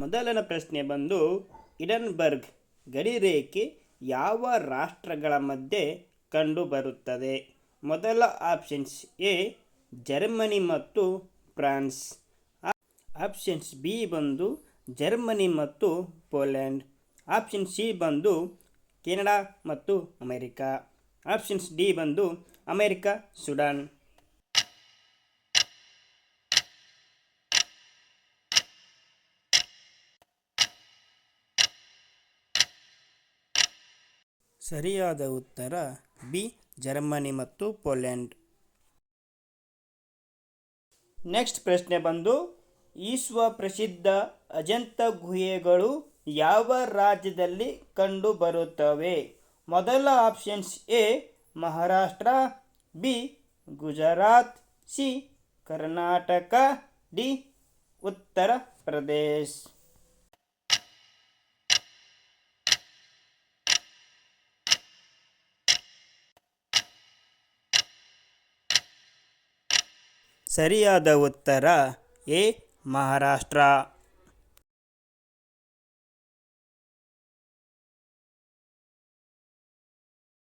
ಮೊದಲನೇ ಪ್ರಶ್ನೆ ಬಂದು, ಇಡನ್ಬರ್ಗ್ ಗಡಿ ರೇಖೆ ಯಾವ ರಾಷ್ಟ್ರಗಳ ಮಧ್ಯೆ ಕಂಡುಬರುತ್ತದೆ? ಮೊದಲ ಆಪ್ಷನ್ಸ್ ಎ, ಜರ್ಮನಿ ಮತ್ತು ಫ್ರಾನ್ಸ್. ಆಪ್ಷನ್ಸ್ ಬಿ ಬಂದು, ಜರ್ಮನಿ ಮತ್ತು ಪೋಲ್ಯಾಂಡ್ ಆಪ್ಷನ್ ಸಿ ಬಂದು, ಕೆನಡಾ ಮತ್ತು ಅಮೇರಿಕಾ. ಆಪ್ಷನ್ಸ್ ಡಿ ಬಂದು, ಅಮೇರಿಕಾ, ಸುಡಾನ್. ಸರಿಯಾದ ಉತ್ತರ ಬಿ, ಜರ್ಮನಿ ಮತ್ತು ಪೋಲೆಂಡ್. ನೆಕ್ಸ್ಟ್ ಪ್ರಶ್ನೆ ಬಂದು ವಿಶ್ವ ಪ್ರಸಿದ್ಧ ಅಜಂತ ಗುಹೆಗಳು ಯಾವ ರಾಜ್ಯದಲ್ಲಿ ಕಂಡುಬರುತ್ತವೆ? ಮೊದಲ options A, Maharashtra, B, Gujarat, C, Karnataka, D, Uttar Pradesh. ಸರಿಯಾದ ಉತ್ತರ ಎ ಮಹಾರಾಷ್ಟ್ರ.